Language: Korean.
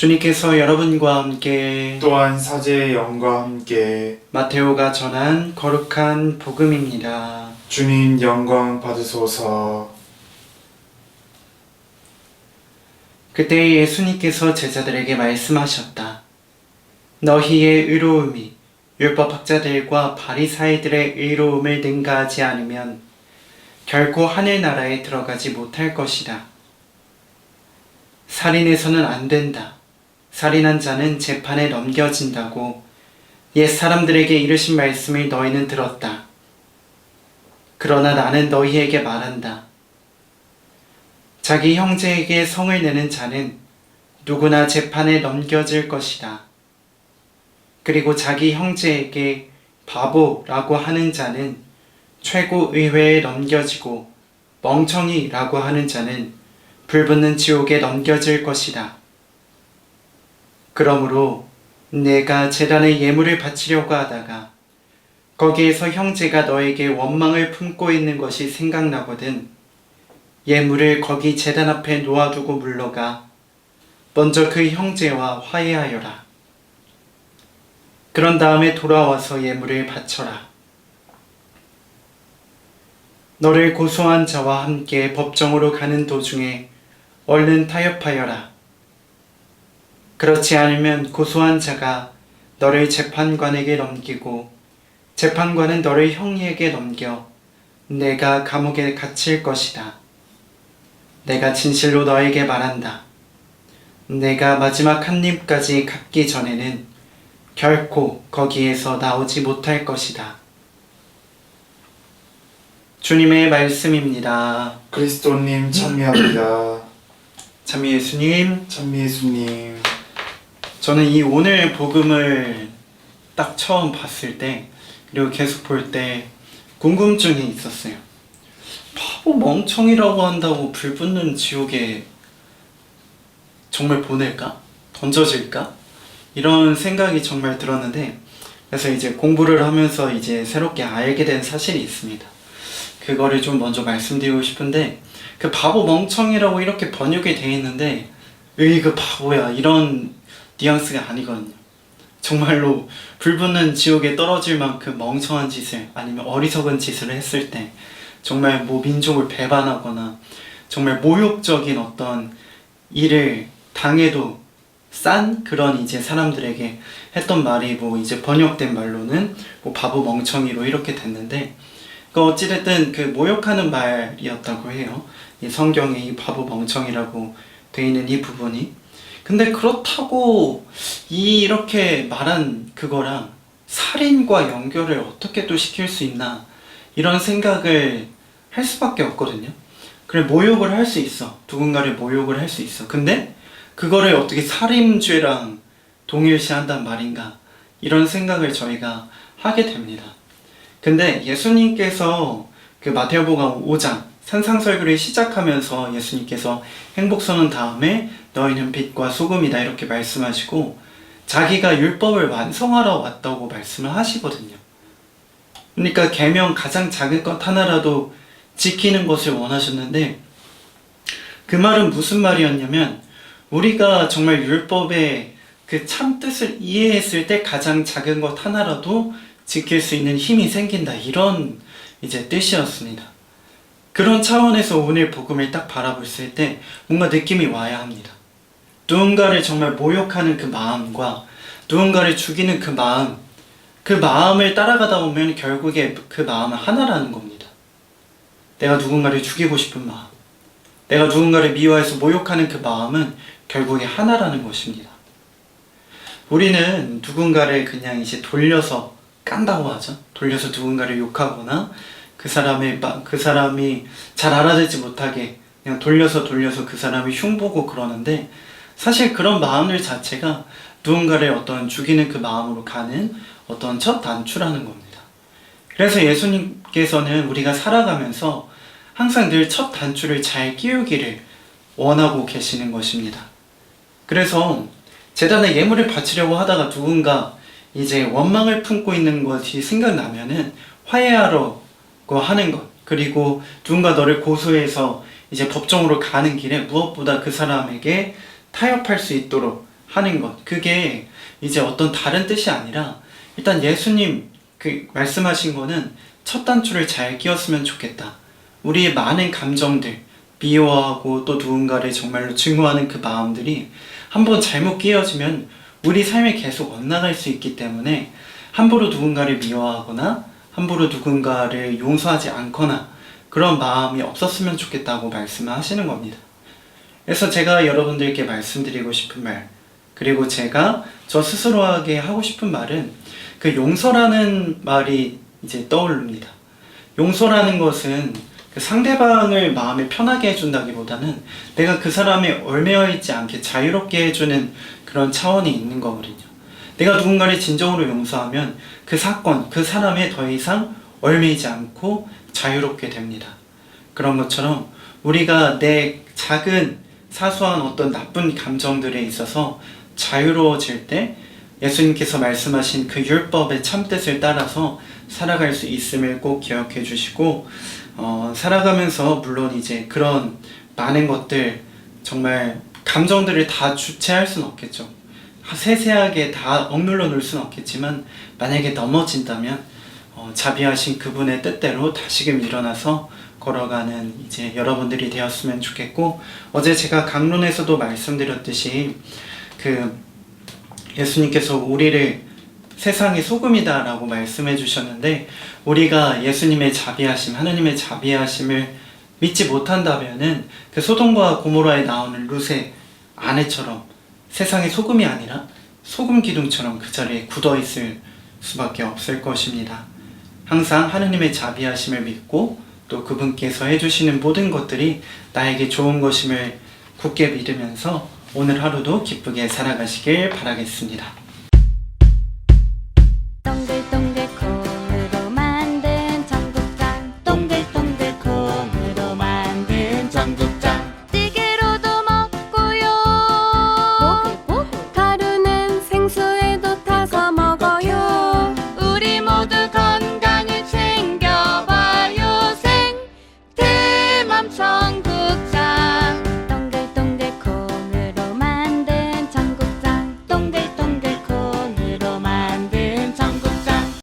주님께서 여러분과 함께 또한 사제의 영과 함께 마테오가 전한 거룩한 복음입니다. 주님 영광 받으소서 그때 예수님께서 제자들에게 말씀하셨다. 너희의 의로움이 율법학자들과 바리사이들의 의로움을 능가하지 않으면 결코 하늘나라에 들어가지 못할 것이다. 살인해서는 안 된다. 살인한 자는 재판에 넘겨진다고 옛 사람들에게 이르신 말씀을 너희는 들었다. 그러나 나는 너희에게 말한다. 자기 형제에게 성을 내는 자는 누구나 재판에 넘겨질 것이다. 그리고 자기 형제에게 바보라고 하는 자는 최고 의회에 넘겨지고 멍청이라고 하는 자는 불붙는 지옥에 넘겨질 것이다. 그러므로 내가 재단에 예물을 바치려고 하다가 거기에서 형제가 너에게 원망을 품고 있는 것이 생각나거든 예물을 거기 재단 앞에 놓아두고 물러가 먼저 그 형제와 화해하여라. 그런 다음에 돌아와서 예물을 바쳐라. 너를 고소한 자와 함께 법정으로 가는 도중에 얼른 타협하여라. 그렇지 않으면 고소한 자가 너를 재판관에게 넘기고 재판관은 너를 형에게 넘겨 내가 감옥에 갇힐 것이다. 내가 진실로 너에게 말한다. 내가 마지막 한 입까지 갖기 전에는 결코 거기에서 나오지 못할 것이다. 주님의 말씀입니다. 그리스도님 찬미합니다 참 예수님, 찬미 예수님 저는 이 오늘 복음을 딱 처음 봤을 때 그리고 계속 볼 때 궁금증이 있었어요. 바보 멍청이라고 한다고 불 붙는 지옥에 정말 보낼까? 던져질까? 이런 생각이 정말 들었는데 그래서 이제 공부를 하면서 이제 새롭게 알게 된 사실이 있습니다. 그거를 좀 먼저 말씀드리고 싶은데 그 바보 멍청이라고 이렇게 번역이 돼 있는데 으이 그 바보야 이런 뉘앙스가 아니거든요. 정말로 불 붙는 지옥에 떨어질 만큼 멍청한 짓을 아니면 어리석은 짓을 했을 때 정말 뭐 민족을 배반하거나 정말 모욕적인 어떤 일을 당해도 싼 그런 이제 사람들에게 했던 말이 뭐 이제 번역된 말로는 뭐 바보 멍청이로 이렇게 됐는데 그 어찌됐든 그 모욕하는 말이었다고 해요. 이 성경에 이 바보 멍청이라고 돼 있는 이 부분이 근데 그렇다고 이 이렇게 말한 그거랑 살인과 연결을 어떻게 또 시킬 수 있나 이런 생각을 할 수밖에 없거든요. 그래 모욕을 할 수 있어. 누군가를 모욕을 할 수 있어. 근데 그거를 어떻게 살인죄랑 동일시한단 말인가 이런 생각을 저희가 하게 됩니다. 근데 예수님께서 그 마태복음 5장 산상설교를 시작하면서 예수님께서 행복선언 다음에 너희는 빛과 소금이다 이렇게 말씀하시고 자기가 율법을 완성하러 왔다고 말씀을 하시거든요. 그러니까 계명 가장 작은 것 하나라도 지키는 것을 원하셨는데 그 말은 무슨 말이었냐면 우리가 정말 율법의 그 참뜻을 이해했을 때 가장 작은 것 하나라도 지킬 수 있는 힘이 생긴다 이런 이제 뜻이었습니다. 그런 차원에서 오늘 복음을 딱 바라봤을 때 뭔가 느낌이 와야 합니다. 누군가를 정말 모욕하는 그 마음과 누군가를 죽이는 그 마음, 그 마음을 따라가다 보면 결국에 그 마음은 하나라는 겁니다. 내가 누군가를 죽이고 싶은 마음, 내가 누군가를 미워해서 모욕하는 그 마음은 결국에 하나라는 것입니다. 우리는 누군가를 그냥 이제 돌려서 깐다고 하죠. 돌려서 누군가를 욕하거나 그 사람의 마- 그 사람이 잘 알아듣지 못하게 그냥 돌려서 돌려서 그 사람이 흉보고 그러는데 사실 그런 마음들 자체가 누군가를 어떤 죽이는 그 마음으로 가는 어떤 첫 단추라는 겁니다. 그래서 예수님께서는 우리가 살아가면서 항상 늘 첫 단추를 잘 끼우기를 원하고 계시는 것입니다. 그래서 재단에 예물을 바치려고 하다가 누군가 이제 원망을 품고 있는 것이 생각나면은 화해하려고 하는 것 그리고 누군가 너를 고소해서 이제 법정으로 가는 길에 무엇보다 그 사람에게 타협할 수 있도록 하는 것. 그게 이제 어떤 다른 뜻이 아니라 일단 예수님 그 말씀하신 거는 첫 단추를 잘 끼웠으면 좋겠다. 우리의 많은 감정들, 미워하고 또 누군가를 정말로 증오하는 그 마음들이 한번 잘못 끼어지면 우리 삶에 계속 엇나갈 수 있기 때문에 함부로 누군가를 미워하거나 함부로 누군가를 용서하지 않거나 그런 마음이 없었으면 좋겠다고 말씀을 하시는 겁니다. 그래서 제가 여러분들께 말씀드리고 싶은 말, 그리고 제가 저 스스로에게 하고 싶은 말은 그 용서라는 말이 이제 떠오릅니다. 용서라는 것은 그 상대방을 마음에 편하게 해준다기보다는 내가 그 사람에 얽매여 있지 않게 자유롭게 해주는 그런 차원이 있는 거거든요. 내가 누군가를 진정으로 용서하면 그 사건, 그 사람에 더 이상 얽매이지 않고 자유롭게 됩니다. 그런 것처럼 우리가 내 작은 사소한 어떤 나쁜 감정들에 있어서 자유로워질 때 예수님께서 말씀하신 그 율법의 참뜻을 따라서 살아갈 수 있음을 꼭 기억해 주시고 어, 살아가면서 물론 이제 그런 많은 것들 정말 감정들을 다 주체할 수는 없겠죠. 세세하게 다 억눌러 놓을 수는 없겠지만 만약에 넘어진다면 어, 자비하신 그분의 뜻대로 다시금 일어나서 걸어가는 이제 여러분들이 되었으면 좋겠고 어제 제가 강론에서도 말씀드렸듯이 그 예수님께서 우리를 세상의 소금이다라고 말씀해 주셨는데 우리가 예수님의 자비하심, 하느님의 자비하심을 믿지 못한다면은 그 소돔과 고모라에 나오는 룻의 아내처럼 세상의 소금이 아니라 소금 기둥처럼 그 자리에 굳어 있을 수밖에 없을 것입니다. 항상 하느님의 자비하심을 믿고 또 그분께서 해주시는 모든 것들이 나에게 좋은 것임을 굳게 믿으면서 오늘 하루도 기쁘게 살아가시길 바라겠습니다.